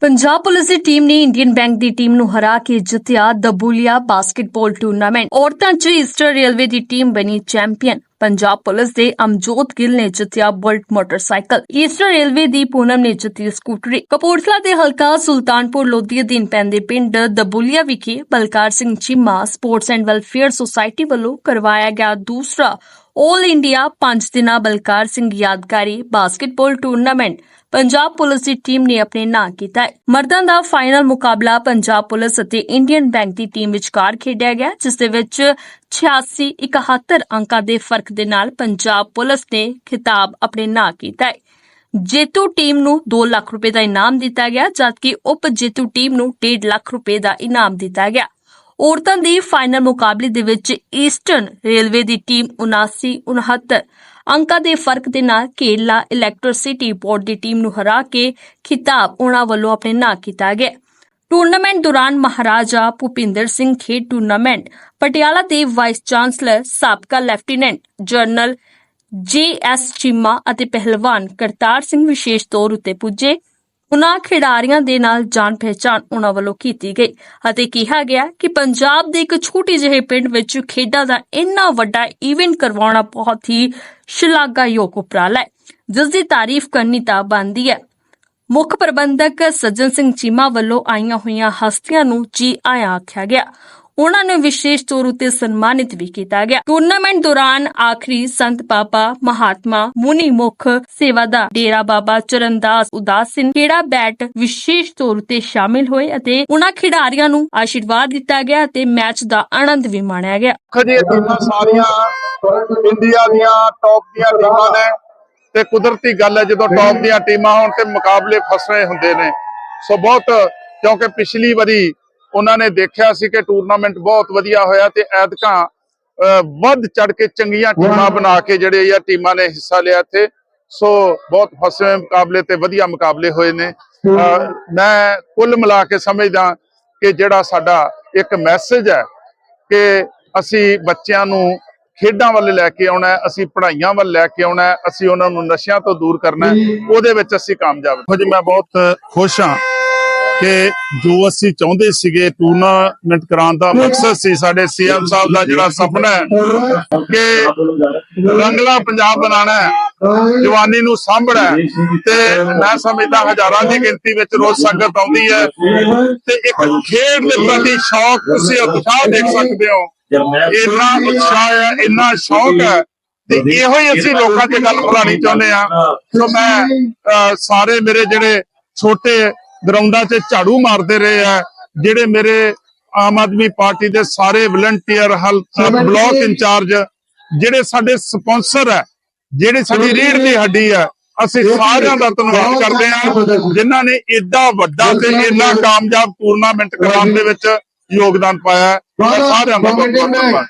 Punjab police ਦੀ team ਨੇ Indian bank ਦੀ ਟੀਮ ਨੂੰ ਹਰਾ ਕੇ ਜਿੱਤਿਆ ਦਬੂਲੀਆ ਬਾਸਕਟਬਾਲ ਟੂਰਨਾਮੈਂਟ। ਔਰਤਾਂ 'ਚ ਈਸਟਰ ਰੇਲਵੇ ਦੀ ਟੀਮ ਬਣੀ ਚੈਂਪੀਅਨ। ਪੰਜਾਬ ਪੁਲਿਸ ਦੇ ਅਮਜੋਤ ਗਿੱਲ ਨੇ ਜਿੱਤਿਆ ਬੁਲਟ ਮੋਟਰਸਾਈਕਲ। ਈਸਟਰ ਰੇਲਵੇ ਦੀ ਪੂਨਮ ਨੇ ਜਿੱਤੀ ਸਕੂਟਰੀ। ਕਪੂਰਥਲਾ ਦੇ ਹਲਕਾ ਸੁਲਤਾਨਪੁਰ ਲੋਧੀ ਅਧੀਨ ਪੈਂਦੇ ਪਿੰਡ ਦਬੂਲੀਆ ਵਿਖੇ Balkar Singh Cheema sports and welfare society ਵੱਲੋਂ ਕਰਵਾਇਆ ਗਿਆ ਦੂਸਰਾ 올 ਇੰਡੀਆ ਪੰਜ ਦਿਨਾ ਬਲਕਾਰ ਸਿੰਘ ਯਾਦਗਾਰੀ ਬਾਸਕਟਬਾਲ ਟੂਰਨਾਮੈਂਟ ਪੰਜਾਬ ਪੁਲਿਸ ਦੀ ਟੀਮ ਨੇ ਆਪਣੇ ਨਾਂ ਕੀਤਾ ਹੈ। ਮਰਦਾਂ ਦਾ ਫਾਈਨਲ ਮੁਕਾਬਲਾ ਪੰਜਾਬ ਪੁਲਿਸ ਅਤੇ ਇੰਡੀਅਨ ਬੈਂਕ ਦੀ ਟੀਮ ਵਿਚਕਾਰ ਖੇਡਿਆ ਗਿਆ, ਜਿਸ ਦੇ ਵਿੱਚ 86 71 ਅੰਕਾਂ ਦੇ ਫ਼ਰਕ ਦੇ ਨਾਲ ਪੰਜਾਬ ਪੁਲਿਸ ਨੇ ਖਿਤਾਬ ਆਪਣੇ ਨਾਂ ਕੀਤਾ ਹੈ। ਜੇਤੂ ਟੀਮ ਨੂੰ 2 ਲੱਖ ਰੁਪਏ ਦਾ ਇਨਾਮ ਦਿੱਤਾ ਗਿਆ, ਜਦਕਿ ਉਪ ਜੇਤੂ ਟੀਮ ਨੂੰ 1.5 ਲੱਖ ਰੁਪਏ ਦਾ ਇਨਾਮ ਦਿੱਤਾ ਗਿਆ। ਔਰਤਾਂ ਦੀ ਫਾਈਨਲ ਮੁਕਾਬਲੇ ਦੇ ਵਿੱਚ ਈਸਟਰਨ ਰੇਲਵੇ ਦੀ ਟੀਮ 79 69 ਅੰਕਾਂ ਦੇ ਫ਼ਰਕ ਦੇ ਨਾਲ ਕੇਰਲਾ ਇਲੈਕਟ੍ਰਿਸਿਟੀ ਬੋਰਡ ਦੀ ਟੀਮ ਨੂੰ ਹਰਾ ਕੇ ਖਿਤਾਬ ਉਹਨਾਂ ਵੱਲੋਂ ਆਪਣੇ ਨਾਂ ਕੀਤਾ ਗਿਆ। ਟੂਰਨਾਮੈਂਟ ਦੌਰਾਨ ਮਹਾਰਾਜਾ ਭੁਪਿੰਦਰ ਸਿੰਘ ਖੇਡ ਟੂਰਨਾਮੈਂਟ ਪਟਿਆਲਾ ਦੇ ਵਾਈਸ ਚਾਂਸਲਰ ਸਾਬਕਾ lieutenant general J S Cheema ਅਤੇ ਪਹਿਲਵਾਨ ਕਰਤਾਰ ਸਿੰਘ ਵਿਸ਼ੇਸ਼ ਤੌਰ ਉੱਤੇ ਪੁੱਜੇ। ਉਨ੍ਹਾਂ ਖਿਡਾਰੀਆਂ ਦੇ ਨਾਲ ਜਾਣ ਪਹਿਚਾਣ ਉਹਨਾਂ ਵੱਲੋਂ ਕੀਤੀ ਗਈ ਅਤੇ ਕਿਹਾ ਗਿਆ ਕਿ ਪੰਜਾਬ ਦੇ ਇੱਕ ਛੋਟੇ ਜਿਹੇ ਪਿੰਡ ਵਿੱਚ ਖੇਡਾਂ ਦਾ ਇੰਨਾ ਵੱਡਾ ਈਵੈਂਟ ਕਰਵਾਉਣਾ ਬਹੁਤ ਹੀ ਸ਼ਲਾਘਾਯੋਗ ਉਪਰਾਲਾ ਹੈ ਜਿਸ ਦੀ ਤਾਰੀਫ ਕਰਨੀ ਤਾਂ ਬਣਦੀ ਹੈ। ਮੁੱਖ ਪ੍ਰਬੰਧਕ ਸੱਜਣ ਸਿੰਘ ਚੀਮਾ ਵੱਲੋਂ ਆਈਆਂ ਹੋਈਆਂ ਹਸਤੀਆਂ ਨੂੰ ਜੀ ਆਇਆਂ ਆਖਿਆ ਗਿਆ। ਉਹਨਾਂ ਨੂੰ ਵਿਸ਼ੇਸ਼ ਤੌਰ ਉਤੇ ਸਨਮਾਨਿਤ ਵੀ ਕੀਤਾ ਗਿਆ। ਟੂਰਨਾਮੈਂਟ ਦੌਰਾਨ ਆਖਰੀ ਸੰਤ ਪਾਪਾ ਮਹਾਤਮਾ ਮੁਨੀ ਮੁਖ ਸੇਵਾ ਦਾ ਡੇਰਾ ਬਾਬਾ ਚਰਨਦਾਸ ਉਦਾਸ ਸਿੰਘ ਬੈਟ ਵਿਸ਼ੇਸ਼ ਤੌਰ ਉਤੇ ਸ਼ਾਮਿਲ ਹੋਏ ਅਤੇ ਉਹਨਾਂ ਖਿਡਾਰੀਆਂ ਨੂੰ ਆਸ਼ੀਰਵਾਦ ਦਿੱਤਾ ਗਿਆ ਅਤੇ ਮੈਚ ਦਾ ਆਨੰਦ ਵੀ ਮਾਣਿਆ ਗਿਆ। ਦੇਖੋ ਟੀਮਾਂ ਸਾਰੀਆਂ ਇੰਡੀਆ ਦੀਆਂ ਟੌਪ ਦੀਆਂ ਟੀਮਾਂ ਨੇ ਤੇ ਕੁਦਰਤੀ ਗੱਲ ਹੈ, ਜਦੋਂ ਟੌਪ ਦੀਆਂ ਟੀਮਾਂ ਹੋਣ ਤੇ ਮੁਕਾਬਲੇ ਫਸਰੇ ਹੁੰਦੇ ਨੇ। ਸੋ ਬਹੁਤ, ਕਿਉਂਕਿ ਪਿਛਲੀ ਵਾਰੀ ਉਹਨਾਂ ਨੇ ਦੇਖਿਆ ਸੀ ਕਿ ਟੂਰਨਾਮੈਂਟ ਬਹੁਤ ਵਧੀਆ ਹੋਇਆ ਤੇ ਐਤਕਾਂ ਵੱਧ ਚੜ ਕੇ ਚੰਗੀਆਂ ਟੀਮਾਂ ਬਣਾ ਕੇ ਜਿਹੜੇ ਆ ਟੀਮਾਂ ਨੇ ਹਿੱਸਾ ਲਿਆ ਇੱਥੇ। ਸੋ ਬਹੁਤ ਫਸਵੇਂ ਮੁਕਾਬਲੇ ਤੇ ਵਧੀਆ ਮੁਕਾਬਲੇ ਹੋਏ ਨੇ। ਮੈਂ ਕੁੱਲ ਮਿਲਾ ਕੇ ਸਮਝਦਾ ਕਿ ਜਿਹੜਾ ਸਾਡਾ ਇੱਕ ਮੈਸੇਜ ਹੈ ਕਿ ਅਸੀਂ ਬੱਚਿਆਂ ਨੂੰ ਖੇਡਾਂ ਵੱਲ ਲੈ ਕੇ ਆਉਣਾ ਅਸੀਂ ਪੜ੍ਹਾਈਆਂ ਵੱਲ ਲੈ ਕੇ ਆਉਣਾ ਅਸੀਂ ਉਹਨਾਂ ਨੂੰ ਨਸ਼ਿਆਂ ਤੋਂ ਦੂਰ ਕਰਨਾ ਉਹਦੇ ਵਿੱਚ ਅਸੀਂ ਕਾਮਯਾਬ ਹਾਂ। ਜੀ ਮੈਂ ਬਹੁਤ ਖੁਸ਼ ਹਾਂ ਕਿ ਜੋ ਅਸੀਂ ਚਾਹੁੰਦੇ ਸੀਗੇ ਟੂਰਨਾਮੈਂਟ ਕਰਾਉਣ ਦਾ ਮਕਸਦ ਸੀ, ਸਾਡੇ ਸੀਐਮ ਸਾਹਿਬ ਦਾ ਜਿਹੜਾ ਸੁਪਨਾ ਹੈ ਕਿ ਰੰਗਲਾ ਪੰਜਾਬ ਬਣਾਉਣਾ ਹੈ, ਜਵਾਨੀ ਨੂੰ ਸਾਂਭਣਾ ਤੇ ਮੈਂ ਸਮਝਦਾ ਹਜ਼ਾਰਾਂ ਦੀ ਗਿਣਤੀ ਵਿੱਚ ਰੋਜ਼ ਸੰਗਤ ਆਉਂਦੀ ਹੈ। ਤੇ ਇੱਕ ਖੇਡ ਦੇ ਪ੍ਰਤੀ ਸ਼ੌਕ ਤੁਸੀਂ ਉਤਸ਼ਾਹ ਦੇਖ ਸਕਦੇ ਹੋ। ਇੰਨਾ ਉਤਸ਼ਾਹ ਹੈ, ਇੰਨਾ ਸ਼ੌਕ ਹੈ। ਤੇ ਇਹੋ ਹੀ ਅਸੀਂ ਲੋਕਾਂ 'ਚ ਗੱਲ ਫਲਾਣੀ ਚਾਹੁੰਦੇ ਆ ਸੋ ਮੈਂ ਸਾਰੇ ਮੇਰੇ ਜਿਹੜੇ ਛੋਟੇ ਗਰਾਊਂਡਾਂ 'ਚ ਝਾੜੂ ਮਾਰਦੇ ਰਹੇ ਆ ਜਿਹੜੇ ਮੇਰੇ ਆਮ ਆਦਮੀ ਪਾਰਟੀ ਦੇ ਸਾਰੇ ਵਲੰਟੀਅਰ ਹਲਕਾ ਬਲਾਕ ਇੰਚਾਰਜ ਜਿਹੜੇ ਸਾਡੇ ਸਪਾਂਸਰ ਹੈ ਜਿਹੜੀ ਸਾਡੀ ਰੀੜ ਦੀ ਹੱਡੀ ਹੈ ਅਸੀਂ ਸਾਰਿਆਂ ਦਾ ਧੰਨਵਾਦ ਕਰਦੇ ਹਾਂ ਜਿਨ੍ਹਾਂ ਨੇ ਏਡਾ ਵੱਡਾ ਤੇ ਇੰਨਾ ਕਾਮਯਾਬ ਟੂਰਨਾਮੈਂਟ ਕਰਾਉਣ ਦੇ ਵਿੱਚ ਯੋਗਦਾਨ ਪਾਇਆ। ਸਾਰਿਆਂ ਦਾ ਬਹੁਤ ਬਹੁਤ ਧੰਨਵਾਦ।